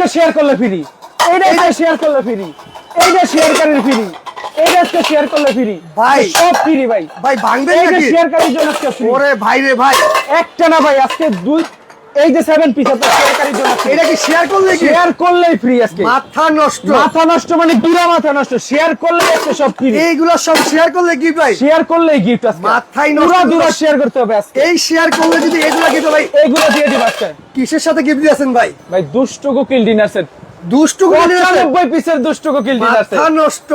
আজকে শেয়ার করলে ফ্রি এইটা আজকে শেয়ার করলে ফ্রি এইটা শেয়ার করেন ফ্রি এইটা আজকে শেয়ার করলে ফ্রি ভাই। সব ফ্রি ভাই। ভাই ভাঙবে নাকি? শেয়ার করার জন্য আজকে ওরে ভাই রে ভাই। একটা না ভাই আজকে দুই এই যে পিস আপনার শেয়ার জন্য এটা কি শেয়ার করলে কি? শেয়ার করলেই ফ্রি আজকে। মাথা নষ্ট। মাথা নষ্ট মানে পুরা মাথা নষ্ট। শেয়ার করলে আজকে সব ফ্রি এইগুলো সব শেয়ার করলে কি ভাই। শেয়ার করলেই গিফট আজকে। মাথায় নষ্ট। পুরো দুরা শেয়ার করতে হবে আজকে। এই শেয়ার করলে যদি এগুলো গিফট ভাই। এইগুলো দিয়ে দিবা আজকে। কিসের সাথে গিফট দিয়েছেন ভাই? ভাই দুষ্ট কোকিল ডিনার সেট দুষ্টু করে দিয়েছেন? পঁচানব্বই পিসের দুষ্ট কোকিল ডিনার সেট মাথা নষ্ট।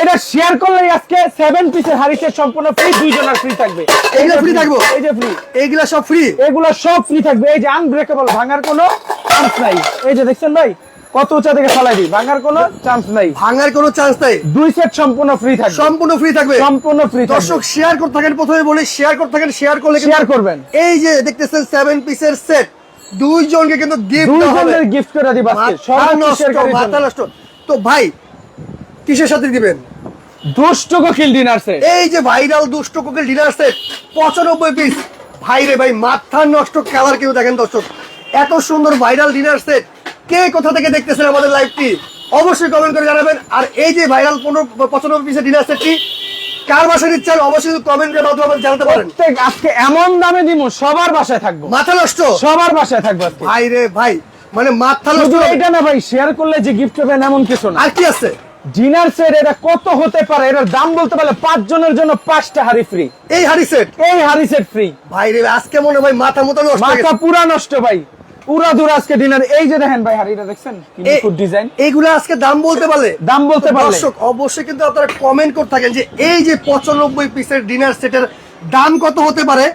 এটা শেয়ার করলেই আজকে সেভেন পিসের হাড়ি সম্পূর্ণ ফ্রি দুইজনের ফ্রি থাকবে। এইগুলো free থাকব? এই যে ফ্রি এইগুলা সব ফ্রি এগুলো সব ফ্রি থাকবে। এই যে আনব্রেকেবল ভাঙার কোনো চান্স নাই। এই যে দেখছেন ভাই কত উঁচা থেকে ফেলাই দিই। ভাঙার কোনো চান্স নাই। ভাঙার কোনো চান্স নাই। দুই সেট সম্পূর্ণ ফ্রি থাকবে। সম্পূর্ণ ফ্রি থাকবে। সম্পূর্ণ ফ্রি দর্শক শেয়ার করতে থাকেন প্রথমে বলি শেয়ার করতে থাকেন শেয়ার করলে শেয়ার করবেন। এই যে দেখতেছেন সেভেন পিসের সেট দুইজনকে কিন্তু গিফট দুইজনের গিফট করে দিবা আজকে নষ্ট মাথা নষ্ট। তো ভাই কিসের সাথে দিবেন? দুষ্ট কোকিল ডিনার সেট এই যে ভাইরাল দুষ্ট কোকেল ডিনার সেট পঁচানব্বই পিস ভাই রে ভাই মাথা নষ্ট কালার কেউ দেখেন দর্শক। এত সুন্দর ভাইরাল ডিনার সেট কে কোথা থেকে দেখতেছেন আমাদের লাইভটি অবশ্যই কমেন্ট করে জানাবেন। আর এই যে ভাইরাল পনেরো পঁচানব্বই পিসের ডিনার সেটটি কার বাসায় দিচ্ছেন অবশ্যই কমেন্টের মাধ্যমে জানাতে পারেন। প্রত্যেক আজকে এমন দামে দিব সবার বাসায় থাকব। মাথা নষ্ট? সবার বাসায় থাকব ভাই রে ভাই মানে মাথা নষ্ট। এইটা না ভাই শেয়ার করলে যে গিফট পাবেন এমন কিছু না। আর কি আছে? ডিনার সেট এটা কত হতে পারে? এটার দাম বলতে পারলে পাঁচ জনের জন্য পাঁচটা হাড়ি ফ্রি এই হাড়ি সেট এই হাড়ি সেট ফ্রি ভাই রে আজকে মনে হয় মাথা মতো নষ্ট মাথা পুরা নষ্ট ভাই। পুরা আজকে ডিনার এই যে দেখেন ভাই হাড়িটা দেখছেন? ফুড ডিজাইন এইগুলো আজকে দাম বলতে পারলে? দাম বলতে পারলে। দর্শক অবশ্যই কিন্তু আপনারা কমেন্ট করতে থাকেন যে এই যে পঁচানব্বই পিসের ডিনার সেটের দাম কত হতে পারে?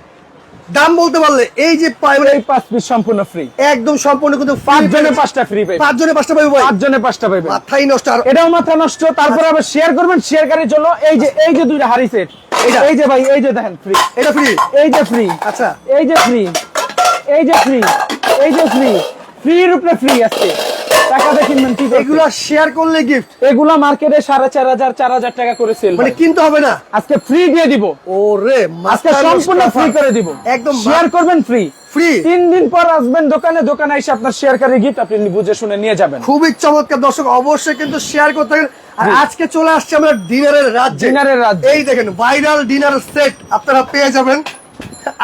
দাম বলতে পারলে এই যে এই পাঁচ পিস সম্পূর্ণ ফ্রি একদম সম্পূর্ণ কিন্তু পাঁচ জনে পাঁচটা ফ্রি পাই পাঁচ জনে পাঁচটা পাঁচ জনে পাঁচটা মাথাই নষ্ট আর এটাও মাথা নষ্ট তারপর আবার শেয়ার করবেন শেয়ারকারীর জন্য। এই যে এই যে দুইটা হাড়ি সেট? এই যে ভাই এই যে দেখেন ফ্রি এটা ফ্রি এই যে ফ্রি আচ্ছা। এই যে ফ্রি এই যে ফ্রি এই যে ফ্রি ফ্রির উপরে ফ্রি আছে। টাকাতে কিনবেন কি এগুলো শেয়ার করলে গিফট এগুলা মার্কেটে সাড়ে চার হাজার চার হাজার টাকা করে সেল মানে কিনতে হবে না? আজকে ফ্রি দিয়ে দিব। ওরে আজকে সম্পূর্ণ ফ্রি করে দিব। একদম শেয়ার করবেন ফ্রি ফ্রি তিন দিন পর আসবেন দোকানে দোকানে এসে আপনার শেয়ারকারী গিফট আপনি বুঝে শুনে নিয়ে যাবেন। খুবই চমৎকার। দর্শক অবশ্যই কিন্তু শেয়ার করতে আর আজকে চলে আসছে আমরা ডিনারের রাজ্যে। ডিনারের রাজ্যে। এই দেখেন ভাইরাল ডিনার সেট আপনারা পেয়ে যাবেন।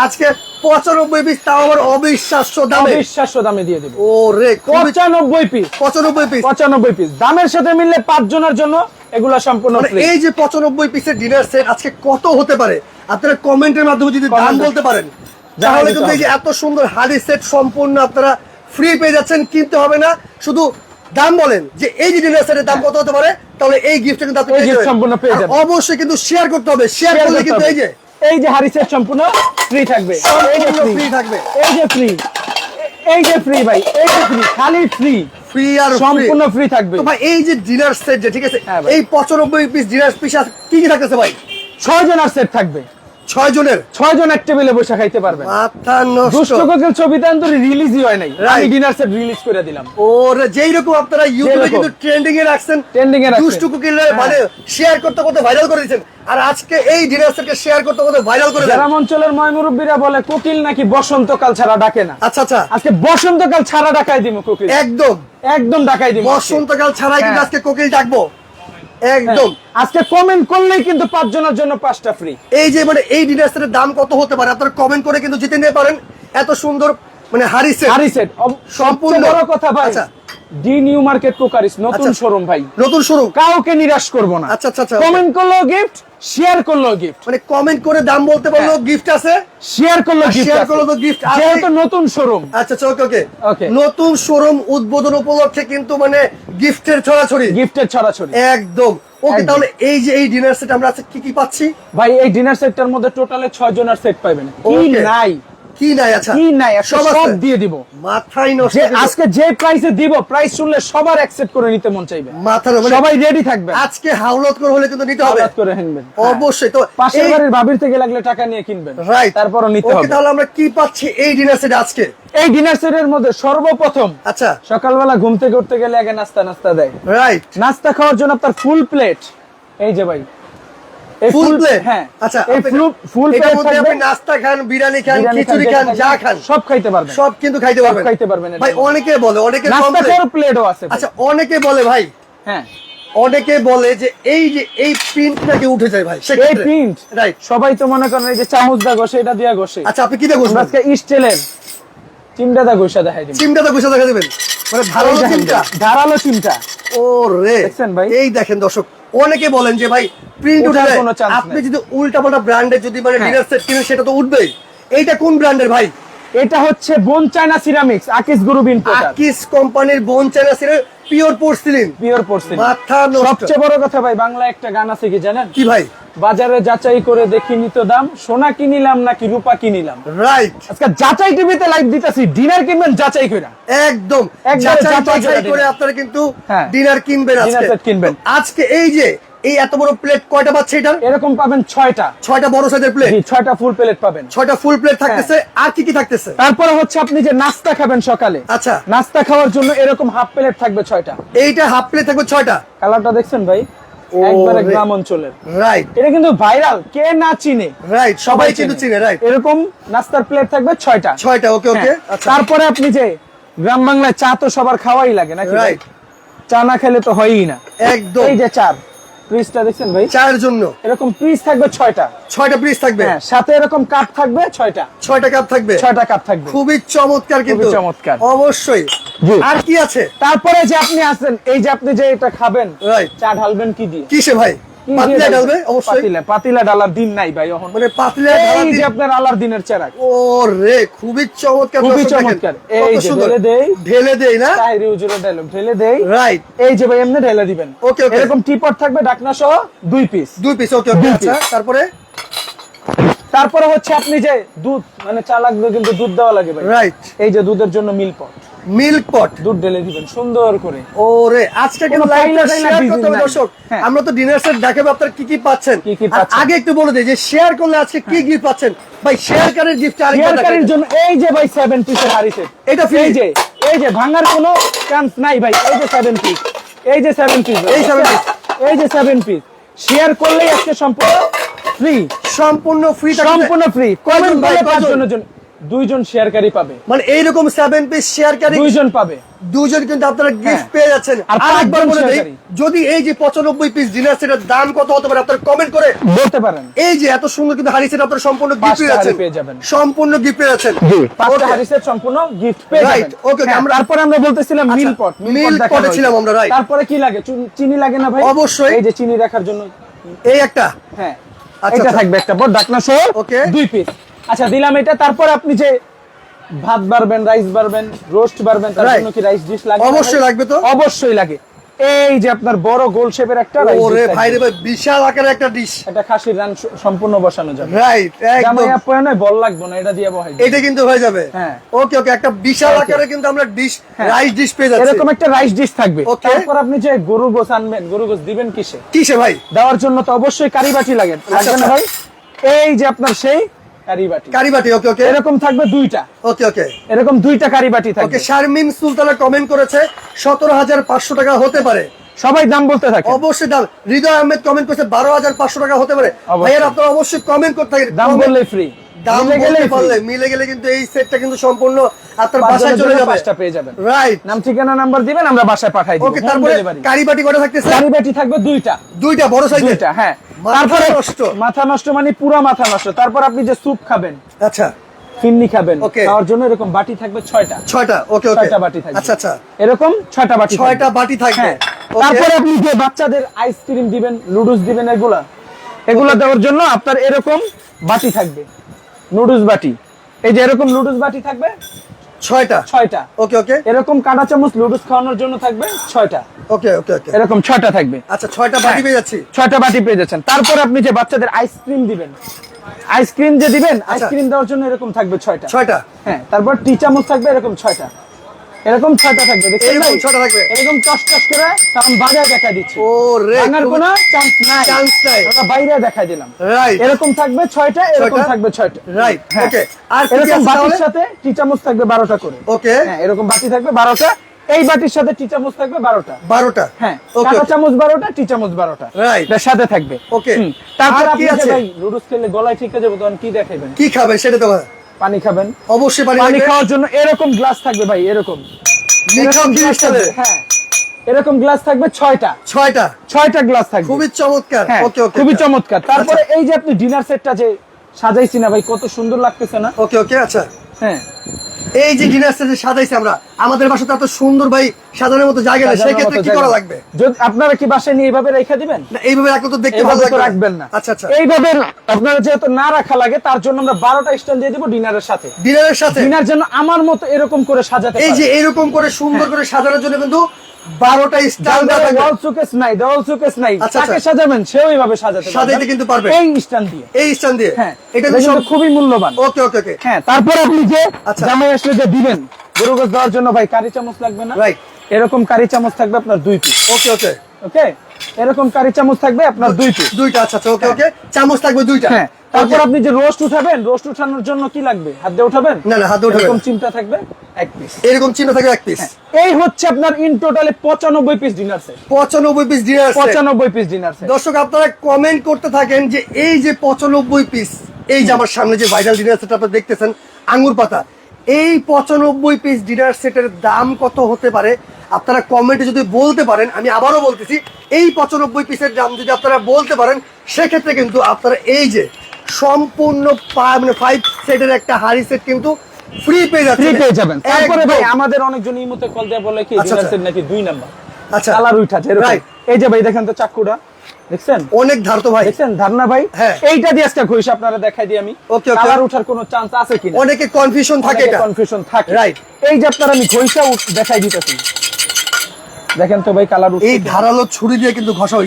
আজকে পঁচানব্বই পিস তাও আবার অবিশ্বাস্য দামে। অবিশ্বাস্য দামে দিয়ে দিব। ও রে পঁচানব্বই পিস পঁচানব্বই পিস পঁচানব্বই পিস দামের সাথে মিললে পাঁচ জনের জন্য এগুলা সম্পূর্ণ মানে এই যে পঁচানব্বই পিসের ডিনার সেট আজকে কত হতে পারে? আপনারা কমেন্টের মাধ্যমে যদি দাম বলতে পারেন তাহলে কিন্তু এই যে এত সুন্দর হাড়ি সেট সম্পূর্ণ আপনারা ফ্রি পেয়ে যাচ্ছেন কিনতে হবে না। শুধু দাম বলেন যে এই যে ডিনার সেটের দাম কত হতে পারে তাহলে এই গিফটটা কিন্তু আপনি অবশ্যই কিন্তু শেয়ার করতে হবে। শেয়ার করলে করতে কিন্তু এই যে এই যে হাড়ি সেট সম্পূর্ণ ফ্রি থাকবে। এই যে ফ্রি থাকবে। এই যে ফ্রি এই যে ফ্রি ভাই এই যে ফ্রি খালি ফ্রি ফ্রি আর। সম্পূর্ণ ফ্রি থাকবে। তো ভাই এই যে ডিনার সেট যে ঠিক আছে? হ্যাঁ এই পঁচানব্বই পিস ডিনার পিস কি কি থাকতেছে ভাই? ছয় জনের সেট থাকবে। ছয় জনের? ছয় জন এক টেবিলে বসে খাইতে পারবেন। মাথা নষ্ট। দুষ্ট কোকিল তো রিলিজই হয় নাই। আমি ডিনার সেট রিলিজ করে দিলাম। ওরে যেই রকম আপনারা ইউটিউবে কিন্তু ট্রেন্ডিং এ রাখছেন Trending এ রাখছেন। দুষ্টু হ্যাঁ। মানে শেয়ার করতে করতে ভাইরাল করে দিয়েছেন আর আজকে এই ডিনার সেটকে শেয়ার করতে করতে ভাইরাল করে দেন। গ্রাম অঞ্চলের ময়মুরব্বীরা বলে কোকিল নাকি বসন্তকাল ছাড়া ডাকে না? আচ্ছা আচ্ছা। আজকে বসন্তকাল ছাড়া ডাকাই দিব কোকিল। একদম। একদম ডাকাই দিব। বসন্তকাল ছাড়াই কিন্তু হ্যাঁ। আজকে কোকিল ডাকবো। একদম। আজকে কমেন্ট করলেই কিন্তু পাঁচ জনের জন্য পাঁচটা ফ্রি এই যে মানে এই ডিনার দাম কত হতে পারে আপনারা কমেন্ট করে কিন্তু জিতে নিতে পারেন। এত সুন্দর মানে হারি সেট হারি সেট সম্পূর্ণ। বড় কথা ভাই আচ্ছা। ডি নিউ মার্কেট কোকারিস নতুন আচ্ছা। শোরুম ভাই। নতুন শুরু কাউকে নিরাশ করব না। আচ্ছা, আচ্ছা, আচ্ছা। কমেন্ট করলেও গিফট শেয়ার করলেও গিফট মানে কমেন্ট করে দাম বলতে পারলেও হ্যাঁ। গিফট আছে। শেয়ার করলেও আর গিফট share করলেও তো gift আছে। যেহেতু নতুন শোরুম আচ্ছা আচ্ছা ওকে ওকে নতুন শোরুম উদ্বোধন উপলক্ষে কিন্তু মানে গিফটের ছড়াছড়ি। গিফটের ছড়াছড়ি। একদম। ওকে তাহলে এই যে এই ডিনার সেট আমরা আজকে কি কি পাচ্ছি? ভাই এই ডিনার সেটটার মধ্যে টোটালে ছয় জনের সেট পাইবেন। কি. নাই? কি নাই আচ্ছা? কি নাই সব দিয়ে দিব। মাথায় নষ্ট আজকে যে প্রাইসে দিব প্রাইস শুনলে সবার অ্যাকসেপ্ট করে নিতে মন চাইবে। মাথার সবাই রেডি থাকবে। আজকে হাওলাত করে হলে কিন্তু নিতে হবে। করে কিনবেন অবশ্যই তো পাশের বাড়ির ভাবির থেকে লাগলে টাকা নিয়ে কিনবেন। রাইট তারপরও নিতে হবে। তাহলে আমরা কি পাচ্ছি এই ডিনার সেট আজকে? এই ডিনার সেটের মধ্যে সর্বপ্রথম আচ্ছা। সকালবেলা ঘুম থেকে উঠতে গেলে আগে নাস্তা নাস্তা দেয়। রাইট নাস্তা খাওয়ার জন্য আপনার ফুল প্লেট এই যে ভাই ফুল প্লেট হ্যাঁ। আচ্ছা এই মধ্যে আপনি নাস্তা খান বিরিয়ানি খান খিচুড়ি খান যা খান। সব খাইতে পারবেন। সব কিন্তু খাইতে পারবেন। খাইতে পারবেন ভাই অনেকে বলে অনেকে নাস্তা প্লেটও আছে। আচ্ছা অনেকে বলে ভাই হ্যাঁ। অনেকে বলে যে এই যে এই প্রিন্ট নাকি উঠে যায় ভাই? এই প্রিন্ট রাইট সবাই তো মনে করেন এই যে চামচ দা ঘষে এটা দিয়া ঘষে। আচ্ছা আপনি কি দিয়ে আজকে স্টিলের চিমটা দা ঘষা দেখাই দিন চিমটাতে বসে দেখা দিবেন। মানে চিমটা ধারালো চিমটা ও রে দেখছেন ভাই? এই দেখেন দর্শক অনেকে বলেন যে ভাই প্রিন্ট উঠে ওঠার যায়। কোনো আপনি যদি উল্টা পাল্টা ব্র্যান্ডের যদি মানে হ্যাঁ। ডিনার সেট কিনেন সেটা তো উঠবেই। এইটা কোন ব্র্যান্ডের ভাই? এটা হচ্ছে bone china ceramics Akij group importer Akij কোম্পানির বোন চায়না সিরের পিওর পোর্সিলিন। Pure porcelain. মাথা নষ্ট। সবচেয়ে বড় কথা ভাই বাংলা একটা গান আছে কি জানেন? কি ভাই? বাজারে যাচাই করে দেখিনি তো দাম সোনা কিনিলাম নাকি রূপা কিনিলাম? রাইট আজকে যাচাই টিভিতে লাইভ দিতেছি ডিনার কিনবেন যাচাই কইরা। একদম। যাচাই করে আপনারা কিন্তু হ্যাঁ। ডিনার কিনবেন Dinner আজকে। কিনবেন। আজকে এই যে এই এত বড় প্লেট কয়টা পাচ্ছে এটা এরকম পাবেন ছয়টা। ছয়টা বড় সাইজের প্লেট ছয়টা ফুল প্লেট পাবেন। ছয়টা ফুল প্লেট থাকতেছে আর কি কি থাকতেছে? তারপরে হচ্ছে আপনি যে নাস্তা খাবেন সকালে আচ্ছা। নাস্তা খাওয়ার জন্য এরকম হাফ প্লেট থাকবে ছয়টা। এইটা হাফ প্লেট থাকবে ছয়টা? কালারটা দেখছেন ভাই? একবারে গ্রাম অঞ্চলের। রাইট এটা কিন্তু ভাইরাল কে না চিনে? রাইট সবাই কিন্তু চিনে। রাইট এরকম নাস্তার প্লেট থাকবে ছয়টা। ছয়টা ওকে ওকে হ্যাঁ। তারপরে আপনি যে গ্রাম বাংলায় চা তো সবার খাওয়াই লাগে নাকি রাইট চা না খেলে তো হয়ই না। একদম। এই যে চার পিসটা দেখছেন ভাই? চায়ের জন্য। এরকম পিস থাকবে ছয়টা। ছয়টা পিস থাকবে? হ্যাঁ সাথে এরকম কাপ থাকবে ছয়টা। ছয়টা কাপ থাকবে? ছয়টা কাপ থাকবে। খুবই চমৎকার কিন্তু। চমৎকার। অবশ্যই। আর কি আছে? তারপরে যে আপনি আসেন এই যে আপনি যে এটা খাবেন চা ঢালবেন কি দিয়ে? কিসে ভাই? পাতলা ডালবে অবশ্যই। পাতিলা পাতিলা ডালার দিন নাই ভাই এখন। মানে পাতলা এই যে আপনার আলার দিনের চেরাক। ও রে খুবই চমৎকার খুবই চমৎকার। এই যে ঢেলে দেই। ঢেলে দেই না? তাহিরি উজুরে ডায়লগ ঢেলে দেই। রাইট এই যে ভাই এমনি ঢেলে দিবেন. এরকম টিপট থাকবে ডাকনা সহ দুই পিস দুই পিস ওকে ওকে আচ্ছা তারপরে? তারপরে হচ্ছে আপনি যে দুধ মানে চা লাগবে কিন্তু দুধ দেওয়া লাগে ভাই। রাইট এই যে দুধের জন্য মিল পট মিল্ক পট দুধ ঢেলে দিবেন সুন্দর করে। ওরে আজকে কিন্তু লাইভটা শেয়ার করতে হবে দর্শক হ্যাঁ। আমরা তো ডিনার সেট দেখাবো আপনারা কি কি পাচ্ছেন? আর। আগে একটু বলে দিই যে শেয়ার করলে আজকে কি গিফট পাচ্ছেন? ভাই শেয়ার কারের গিফট আরেকবার শেয়ারকারীর দেখাবেন জন্য এই যে ভাই সেভেন পিসের হাড়ি সেট এটা? এই যে এই যে ভাঙার কোনো চান্স নাই ভাই এই যে সেভেন পিস এই যে সেভেন পিস এই seven piece। এই যে সেভেন পিস শেয়ার করলেই আজকে সম্পূর্ণ ফ্রি সম্পূর্ণ ফ্রি সম্পূর্ণ ফ্রি কয়জন ভাই, করলে পাঁচ জনের জন্য দুইজন শেয়ারকারী পাবে। মানে এইরকম সেভেন পিস শেয়ার কারি দুইজন পাবে। দুজন কিন্তু আপনারা গিফট হ্যাঁ। পেয়ে যাচ্ছেন। আর আর একবার পাঁচজন বলে দেই যদি এই যে পঁচানব্বই পিস ডিনার সেটের দাম কত হতে পারে আপনারা কমেন্ট করে বলতে পারেন। এই যে এত সুন্দর কিন্তু হাড়ি সেট আপনারা সম্পূর্ণ গিফট পেয়ে যাচ্ছেন। সম্পূর্ণ গিফট পেয়ে যাচ্ছেন। পাঁচটা. হাড়ি সেট সম্পূর্ণ গিফট পেয়ে যাবেন। okay, হ্যাঁ, আমরা- তারপরে আমরা বলতেছিলাম মিল পট pot এ ছিলাম আমরা, right. তারপরে কি লাগে? চিনি লাগে না ভাই? অবশ্যই। এই যে চিনি রাখার জন্য। এই একটা। হ্যাঁ। আচ্ছা, এটা আচ্ছা। থাকবে একটা বড় ডাকনা সহ ওকে দুই পিস আচ্ছা দিলাম এটা। তারপর আপনি যে ভাত বাড়বেন রাইস বাড়বেন রোস্ট বাড়বেন তার জন্য কি রাইস ডিশ লাগে অবশ্যই লাগবে তো। অবশ্যই লাগে। এই যে আপনার বড় গোল শেপের একটা রাইস ওরে ভাই রে ভাই বিশাল আকারের একটা ডিশ এটা খাসির রান সম্পূর্ণ বসানো যাবে। রাইট একদম। জামাই আপয়া নয় বল লাগবে না এটা দিয়ে বহাই। এটা কিন্তু হয়ে যাবে। হ্যাঁ। ওকে ওকে একটা বিশাল Okay. আকারে কিন্তু আমরা ডিশ। রাইস ডিশ পেয়ে যাচ্ছি। এরকম একটা রাইস ডিশ থাকবে. তারপর আপনি যে গরু গোস আনবেন গরু গোস দিবেন কিসে? কিসে ভাই? দেওয়ার জন্য তো অবশ্যই কারি বাটি লাগে। লাগবে না আচ্ছা। ভাই? এই যে আপনার সেই কারি কারিবাটি ওকে ওকে। এরকম থাকবে দুইটা। ওকে ওকে। এরকম দুইটা কারিবাটি থাকবে। ওকে শারমিন সুলতানা কমেন্ট করেছে সতেরো হাজার পাঁচশো টাকা হতে পারে। সবাই দাম বলতে থাকে। অবশ্যই দাম। হৃদয় আহমেদ কমেন্ট করেছে বারো হাজার পাঁচশো টাকা হতে পারে। ভাইয়ার আপনারা অবশ্যই কমেন্ট করতে থাকেন। দাম বললে ফ্রি দাম মিলে গেলে বলতে পারলে মিলে গেলে কিন্তু এই সেটটা কিন্তু সম্পূর্ণ আপনার বাসায় চলে যাবে। পাঁচটা পেয়ে যাবেন। রাইট নাম ঠিকানা নাম্বার দিবেন আমরা বাসায় পাঠাই দিব। ওকে তারপরে কারিবাটি কটা থাকতেছে? কারি বাটি থাকবে দুইটা। দুইটা বড় সাইজের? দুইটা হ্যাঁ। তারপরে নষ্ট। মাথা নষ্ট মানে পুরো মাথা নষ্ট। তারপর আপনি যে স্যুপ খাবেন আচ্ছা। ফিন্নি খাবেন. খাওয়ার জন্য এরকম বাটি থাকবে ছয়টা। ছয়টা ওকে ওকে ছয়টা বাটি থাকবে। আচ্ছা আচ্ছা। এরকম ছয়টা বাটি ছয়টা বাটি থাকবে। হ্যাঁ। তারপরে আপনি যে বাচ্চাদের আইসক্রিম দিবেন নুডলস দিবেন এগুলা। এগুলা দেওয়ার জন্য আপনার এরকম বাটি থাকবে। নুডলস বাটি। এই যে এরকম নুডলস বাটি থাকবে ছয়টা? ছয়টা। ওকে ওকে। এরকম কাঁটা চামচ নুডলস খাওয়ানোর জন্য থাকবে ছয়টা। ওকে ওকে ওকে। এরকম ছয়টা থাকবে। আচ্ছা ছয়টা বাটি হ্যাঁ। পেয়ে যাচ্ছি। ছয়টা বাটি পেয়ে যাচ্ছেন। তারপর আপনি যে বাচ্চাদের আইসক্রিম দিবেন আইসক্রিম যে দিবেন আইসক্রিম দেওয়ার জন্য এরকম থাকবে ছয়টা। ছয়টা? হ্যাঁ তারপর টি চামচ থাকবে এরকম ছয়টা। এরকম ছয়টা থাকবে দেখছেন এরকম ভাই? ছয়টা থাকবে। এরকম টস টস করে কারণ বাজার দেখা দিচ্ছি। ও রে ভাঙার কোনো চান্স নাই। Chance নাই। আমরা বাইরে দেখাই দিলাম। রাইট। এরকম থাকবে ছয়টা এরকম থাকবে ছয়টা। রাইট হ্যাঁ। ওকে। আর এরকম বাটির সাথে টি চামচ থাকবে বারোটা করে। ওকে। হ্যাঁ এরকম বাটি থাকবে বারোটা। এই বাটির সাথে টি চামচ থাকবে বারোটা। বারোটা? হ্যাঁ ওকে কাঁটা চামচ বারোটা টি চামচ বারোটা। Right. এটার সাথে থাকবে। ওকে। তারপর আপনি কি আছে? ভাই নুডলস খেলে গলায় ঠিক যাবে তখন কি দেখাবেন? কি খাবে সেটা তো। পানি খাবেন। অবশ্যই পানি খাওয়ার জন্য এরকম গ্লাস থাকবে ভাই এরকম। হ্যাঁ। এরকম গ্লাস থাকবে ছয়টা। ছয়টা। ছয়টা গ্লাস থাকবে। খুবই চমৎকার। হ্যাঁ খুবই চমৎকার। তারপরে আচ্ছা। এই যে আপনি ডিনার সেটটা যে সাজাইছি না ভাই কত সুন্দর লাগতেছে না? ওকে ওকে আচ্ছা। হ্যাঁ। এই যে ডিনার সেট সাজাইছি আমরা আমাদের বাসাতে এত সুন্দর ভাই সাজানোর মতো জায়গা নেই সেই ক্ষেত্রে কি করা লাগবে? যদি আপনারা কি বাসায় নিয়ে এইভাবে রেখে দিবেন? না, এইভাবে রাখলে তো দেখতে ভালো লাগবে। রাখবেন না। আচ্ছা আচ্ছা। এইভাবে আপনারা যেহেতু না রাখা লাগে তার জন্য আমরা বারোটা স্ট্যান্ড দিয়ে দিব ডিনারের সাথে। ডিনারের সাথে? ডিনার জন্য আমার মতো এরকম করে সাজাতে এই যে এরকম করে সুন্দর করে সাজানোর জন্য কিন্তু বারোটা স্টাইল ওয়াল সুকেস নাই দেওয়াল সুকেস নাই আচ্ছা, তাকে আচ্ছা। সাজাবেন সেও এইভাবে সাজাতে সাজাইতে কিন্তু পারবে। এই স্ট্যান্ড দিয়ে। এই স্ট্যান্ড দিয়ে। হ্যাঁ এটা কিন্তু খুবই মূল্যবান। ওকে ওকে ওকে। হ্যাঁ তারপর আপনি যে আচ্ছা। জামাই আসলে যে দিবেন গরু গোস দেওয়ার জন্য ভাই কারি চামচ লাগবে না। রাইট এরকম কারি চামচ থাকবে আপনার দুই পিস ওকে ওকে ওকে এরকম কারি চামচ থাকবে আপনার দুই পিস দুইটা আচ্ছা আচ্ছা ওকে ওকে চামচ থাকবে দুইটা। হ্যাঁ তারপর আপনি যে রোস্ট উঠাবেন রোস্ট উঠানোর জন্য কি লাগবে? হাত দিয়ে উঠাবেন? না, না, হাত দিয়ে এরকম। চিন্তা থাকবে এক পিস এরকম চিহ্ন থাকবে এক পিস এই হচ্ছে আপনার ইন টোটালে পঁচানব্বই পিস ডিনার সেট পঁচানব্বই পিস ডিনার পঁচানব্বই পিস ডিনার সেট দর্শক আপনারা কমেন্ট করতে থাকেন যে এই যে পঁচানব্বই পিস এই যে আমার সামনে যে ভাইরাল ডিনার সেট আপনারা দেখতেছেন আঙ্গুর পাতা এই পঁচানব্বই পিস ডিনার সেটের দাম কত হতে পারে? আপনারা কমেন্টে যদি বলতে পারেন আমি আবারও বলতেছি এই পঁচানব্বই পিসের দাম যদি আপনারা বলতে পারেন সেক্ষেত্রে কিন্তু আপনারা এই যে সম্পূর্ণ মানে ফাইভ সেটের একটা হাড়ি সেট কিন্তু ফ্রি পেয়ে যাচ্ছেন। ফ্রি পেয়ে যাবেন। তারপরে ভাই। আমাদের অনেকজন ইমুতে কল দিয়ে বলে কি আচ্ছা, ডিনার আচ্ছা। সেট নাকি দুই নাম্বার আচ্ছা। কালার এরকম Right. এই যে ভাই দেখেন তো চাকুটা দেখছেন? অনেক ধার তো ভাই। দেখছেন? ধারনা ভাই? হ্যাঁ। এইটা দিয়ে আজকে ঘুষ আপনারা দেখাই দিই আমি। okay. কালার উঠার কোনো চান্স আছে কিনা? অনেকে কনফিউশন থাকে এটা। কনফিউশন থাকে। Right. এই যে আপনারা আমি উঠ- দেখাই দিতেছি। দেখেন তো ভাই কালার এই ধারালো ছুরি দিয়ে কিন্তু ঘষা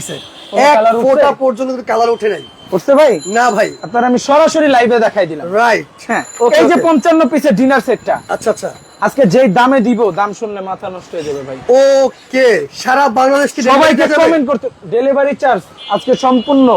কোনো এক ফোঁটা পর্যন্ত কিন্তু কালার ওঠে নাই। উঠছে ভাই? না ভাই। আপনারা আমি সরাসরি লাইভে দেখাই দিলাম। রাইট হ্যাঁ। এই যে okay. পঞ্চান্ন পিসের ডিনার সেটটা আচ্ছা আচ্ছা। আজকে যেই দামে দিব দাম শুনলে মাথা নষ্ট হয়ে যাবে ভাই। ওকে সারা বাংলাদেশ কি সবাইকে কমেন্ট করতে ডেলিভারি চার্জ আজকে সম্পূর্ণ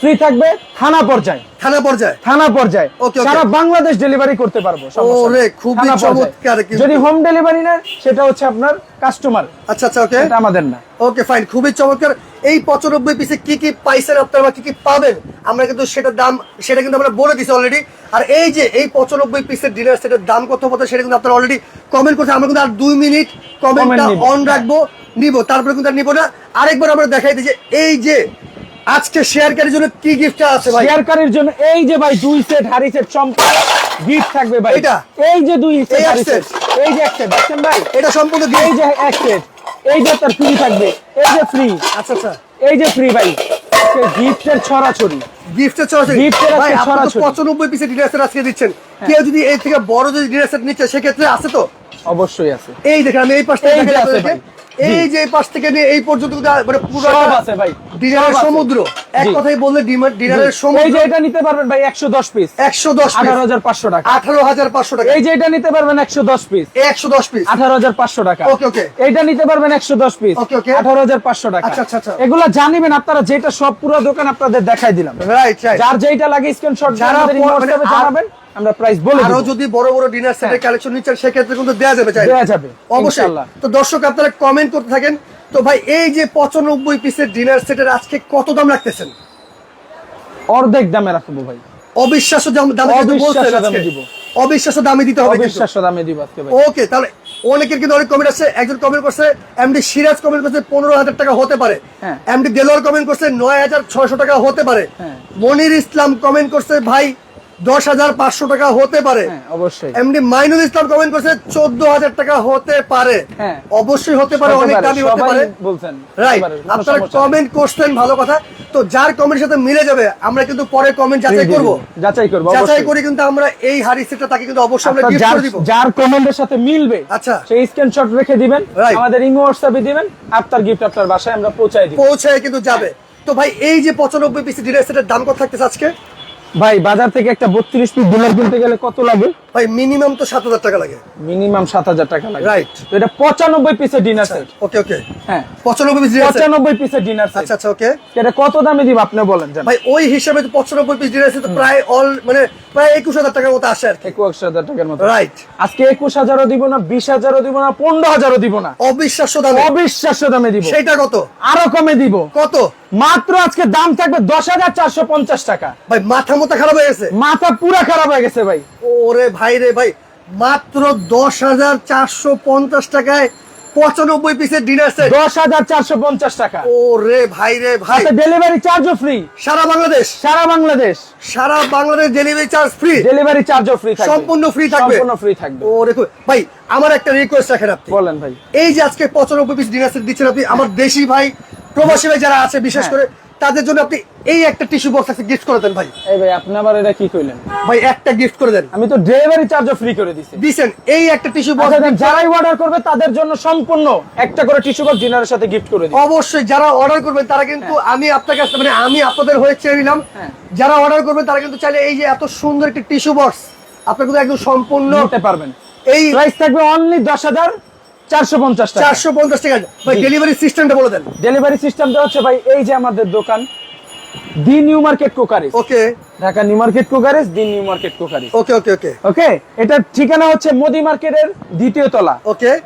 ফ্রি থাকবে থানা পর্যায়ে। থানা পর্যায়ে? থানা পর্যায়ে. সারা বাংলাদেশ ডেলিভারি করতে পারব ওরে, খুবই চমৎকার কিন্তু। যদি হোম ডেলিভারি নেন সেটা হচ্ছে আপনার কাস্টমার আচ্ছা আচ্ছা ওকে এটা আমাদের না। ওকে ফাইন খুবই চমৎকার। এই পঁচানব্বই পিসে কি কি পাইছেন আপনারা বা কি কি পাবেন? আমরা কিন্তু সেটার দাম সেটা কিন্তু আমরা বলে দিছি অলরেডি আর এই যে এই পঁচানব্বই পিসের ডিনার সেটের দাম কত হতো সেটা কিন্তু আপনারা অলরেডি কমেন্ট করছেন। আমরা কিন্তু আর দুই মিনিট কমেন্টটা অন রাখব নিব তারপরে কিন্তু আর নিব না। আরেকবার আমরা দেখাই দিই যে এই যে আজকে শেয়ারকারীর জন্য কি গিফট আছে ভাই? শেয়ারকারীর জন্য এই যে ভাই দুই সেট হাড়ি সেট সম্পূর্ণ গিফট থাকবে ভাই। এইটা? এই যে দুই সেট হাড়ি সেট এই যে এক সেট দেখছেন ভাই? এটা সম্পূর্ণ এই যে এক সেট এই যে তার ফ্রি থাকবে। এই যে ফ্রি আচ্ছা আচ্ছা। এই যে ফ্রি ভাই। গিফটের ছড়াছড়ি। গিফটের Gift এর ভাই ছড়াছড়ি। পঁচানব্বই পিসের ডিনার সেট আজকে দিচ্ছেন। কেউ যদি এই থেকে বড় যদি সেট নিচ্ছে সেক্ষেত্রে আছে তো? অবশ্যই আছে। এই দেখেন আমি এই পাশ থেকে এই যে পাশ থেকে নিয়ে এই পর্যন্ত মানে পুরো আছে ভাই ডিনারের সমুদ্র। এক কথাই বললে ডিনারের এই যে এটা নিতে পারবেন ভাই একশো দশ পিস একশো দশ আঠারো হাজার পাঁচশো টাকা। আঠারো হাজার পাঁচশো টাকা। এই যে এটা নিতে পারবেন একশো দশ পিস একশো দশ পিস আঠারো হাজার পাঁচশো টাকা। Okay, okay. এইটা নিতে পারবেন একশো দশ পিস Okay, okay. আঠারো হাজার পাঁচশো টাকা। আচ্ছা, আচ্ছা, আচ্ছা। এগুলা জানিবেন আপনারা যেটা সব পুরো দোকান আপনাদের দেখাই দিলাম। রাইট রাইট যার যেটা লাগে স্ক্রিনশট যারা যারা পর- মানে জানাবেন। আমরা প্রাইস বলে আরও যদি বড় বড় ডিনার সেটের হ্যাঁ। কালেকশন নিচ্ছেন সেক্ষেত্রে কিন্তু দেওয়া যাবে চাইলে। দেয়া যাবে, অবশ্যই। তো দর্শক আপনারা কমেন্ট করতে থাকেন। তো ভাই এই যে পঁচানব্বই পিসের ডিনার সেটের আজকে কত দাম রাখতেছেন? অর্ধেক দামে রাখব ভাই। অবিশ্বাস্য দামে অবিশ্বাস্য দামে দিব। অবিশ্বাস্য দামে দিতে হবে অবিশ্বাস্য দামে দিব আজকে ভাই। ওকে তাহলে অনেকের কিন্তু অনেক কমেন্ট আসছে একজন কমেন্ট করছে এমডি সিরাজ কমেন্ট করছে পনেরো হাজার টাকা হতে পারে। হ্যাঁ। এমডি দেলোয়ার কমেন্ট করছে নয় হাজার ছয়শো টাকা হতে পারে। হ্যাঁ। মনির ইসলাম কমেন্ট করছে ভাই দশ হাজার পাঁচশো টাকা হতে পারে। হ্যাঁ অবশ্যই। এমডি মাইনুল ইসলাম কমেন্ট করছে চোদ্দ হাজার টাকা হতে পারে। হ্যাঁ। অবশ্যই হতে পারে অনেক দামি হতে পারে। বলছেন রাইট আপনারা কমেন্ট করছেন ভালো কথা। তো যার কমেন্টের সাথে মিলে যাবে আমরা কিন্তু পরে কমেন্ট যাচাই করব। যাচাই করব যাচাই করে কিন্তু আমরা এই হাড়ি সেটটা তাকে কিন্তু অবশ্যই আমরা গিফট যার করে দিব। যার কমেন্টের সাথে মিলবে আচ্ছা। সেই স্ক্রিনশট রেখে দিবেন. আমাদের ইমো হোয়াটসঅ্যাপে দিবেন আপনার গিফট আপনার বাসায় আমরা দিব। পৌঁছায় কিন্তু যাবে। তো ভাই এই যে পঁচানব্বই পিসি সেটের দাম কত থাকতেছে আজকে? ভাই বাজার থেকে একটা বত্রিশ পিস ডিলার কিনতে গেলে কত লাগে? ভাই মিনিমাম তো সাত হাজার টাকা লাগে। মিনিমাম সাত হাজার টাকা লাগে। Right. তো এটা পঁচানব্বই পিসের ডিনার সেট ওকে ওকে হ্যাঁ। পঁচানব্বই পিস পঁচানব্বই পিসের ডিনার সেট আচ্ছা আচ্ছা ওকে এটা কত দামে দিব আপনি বলেন ভাই ওই হিসাবে তো পঁচানব্বই পিস ডিনার তো প্রায় অল মানে প্রায় একুশ হাজার টাকার মতো আসে আর একুশ হাজার টাকার মতো। রাইট আজকে একুশ হাজারও দিব না বিশ হাজারও দিব না পনেরো হাজারও দিব না। অবিশ্বাস্য দামে। অবিশ্বাস্য দামে দিব। সেটা কত? আরও কমে দিব। কত? মাত্র আজকে দাম থাকবে দশ হাজার চারশো পঞ্চাশ টাকা। ভাই মাথা মোতা খারাপ হয়ে গেছে। মাথা পুরা খারাপ হয়ে গেছে ভাই। ওরে ভাই রে ভাই মাত্র দশ হাজার চারশো পঞ্চাশ টাকায় পঁচানব্বই পিসের ডিনার সেট দশ হাজার চারশো পঞ্চাশ টাকা। ওরে ভাই। রে ভাই ডেলিভারি চার্জও ফ্রি সারা বাংলাদেশ। সারা বাংলাদেশ। সারা Bangladesh delivery charge free delivery চার্জও ফ্রি সম্পূর্ণ ফ্রি থাকবে? সম্পূর্ণ ফ্রি থাকবে। ও রে ভাই আমার একটা রিকোয়েস্ট রাখেন আপনি। বলেন ভাই। এই যে আজকে পঁচানব্বই পিস ডিনার সেট দিচ্ছেন আপনি আমার দেশি ভাই প্রবাসী ভাই যারা আছে বিশেষ হ্যাঁ। করে তাদের জন্য আপনি এই একটা টিস্যু বক্স আছে গিফট করে দেন ভাই। এই ভাই আপনি আবার এটা কি কইলেন? ভাই একটা গিফট করে দেন। আমি তো ডেলিভারি চার্জও ফ্রি করে দিছি। দিছেন এই একটা টিস্যু আচ্ছা, বক্স যারাই অর্ডার করবে তাদের জন্য সম্পূর্ণ একটা করে টিস্যু বক্স ডিনারের সাথে গিফট করে দিই অবশ্যই যারা অর্ডার করবেন তারা কিন্তু আমি আপনার কাছে মানে আমি আপনাদের হয়ে চেয়ে নিলাম হ্যাঁ। যারা অর্ডার করবেন তারা কিন্তু চাইলে এই যে এত সুন্দর একটা টিস্যু বক্স আপনার কিন্তু একদম সম্পূর্ণ নিতে পারবেন। এই প্রাইস থাকবে অনলি দশ হাজার টাকা। টাকা। ভাই। ডেলিভারি সিস্টেমটা বলে দেন। ডেলিভারি সিস্টেমটা হচ্ছে ভাই এই যে আমাদের দোকান the new market crockeries. Okay. Dhaka new market crockeries the new market crockeries. Okay okay okay. Okay? এটার ঠিকানা হচ্ছে মোদি মার্কেটের দ্বিতীয় তলা। ওকে।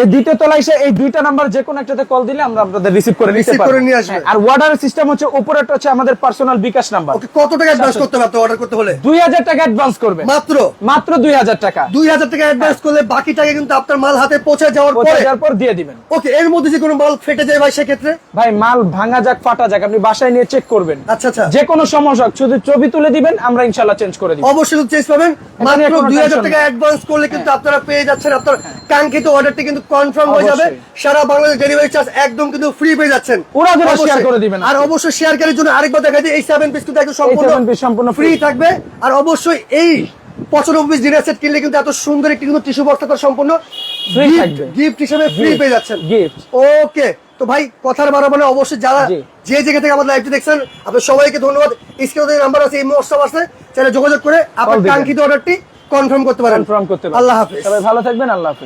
এই তলা এসে এই দুইটা নাম্বার যে কোনো একটাতে কল দিলে আমরা আপনাদের রিসিভ করে নিতে পারব করে নিয়ে আসবে। হ্যাঁ, আর অর্ডারের সিস্টেম হচ্ছে হচ্ছে আমাদের পার্সোনাল বিকাশ নাম্বার ওকে কত টাকা অ্যাডভান্স করতে হবে অর্ডার করতে হলে? দুই হাজার টাকা অ্যাডভান্স করবে। মাত্র? মাত্র দুই হাজার টাকা। দুই হাজার টাকা অ্যাডভান্স করলে বাকি টাকা কিন্তু আপনার মাল হাতে পৌঁছে যাওয়ার পৌঁছে পরে যাওয়ার পর দিয়ে দিবেন। ওকে এর মধ্যে যে কোনো মাল ফেটে যায় ভাই সেক্ষেত্রে? ভাই মাল ভাঙা যাক ফাটা যাক আপনি বাসায় নিয়ে চেক করবেন। আচ্ছা আচ্ছা। যে কোনো সমস্যা শুধু ছবি তুলে দিবেন আমরা ইনশাল্লাহ চেঞ্জ করে দিব। অবশ্যই চেঞ্জ পাবেন। মাত্র কোনো দুই হাজার tension টাকা অ্যাডভান্স করলে কিন্তু আপনারা পেয়ে যাচ্ছেন আপনার কাঙ্ক্ষিত অর্ডারটি কিন্তু কনফার্ম হয়ে যাবে। সারা বাংলাদেশ ডেলিভারি চার্জ একদম কিন্তু ফ্রি পেয়ে যাচ্ছেন। ওরা share করে দিবেন আর। অবশ্যই শেয়ারকারীর জন্য আরেকবার দেখা যায় এই সেভেন পিস কিন্তু একদম সম্পূর্ণ সম্পূর্ণ ফ্রি থাকবে। আর অবশ্যই এই পঁচানব্বই ডিনার সেট কিনলে কিন্তু এত সুন্দর একটি কিন্তু টিস্যু সম্পূর্ণ গিফট হিসেবে ফ্রি পেয়ে যাচ্ছেন। ওকে তো ভাই কথার বারো মানে অবশ্যই যারা যে জায়গা থেকে আমাদের লাইভটি দেখছেন আপনার সবাইকে ধন্যবাদ। স্ক্রিনে নাম্বার আছে এই হোয়াটসঅ্যাপ আছে চাইলে যোগাযোগ করে আপনার কাঙ্ক্ষিত অর্ডারটি কনফার্ম করতে পারেন। কনফার্ম করতে পারবেন আল্লাহ হাফিজ। সবাই ভালো থাকবেন আল্লাহ হাফিজ।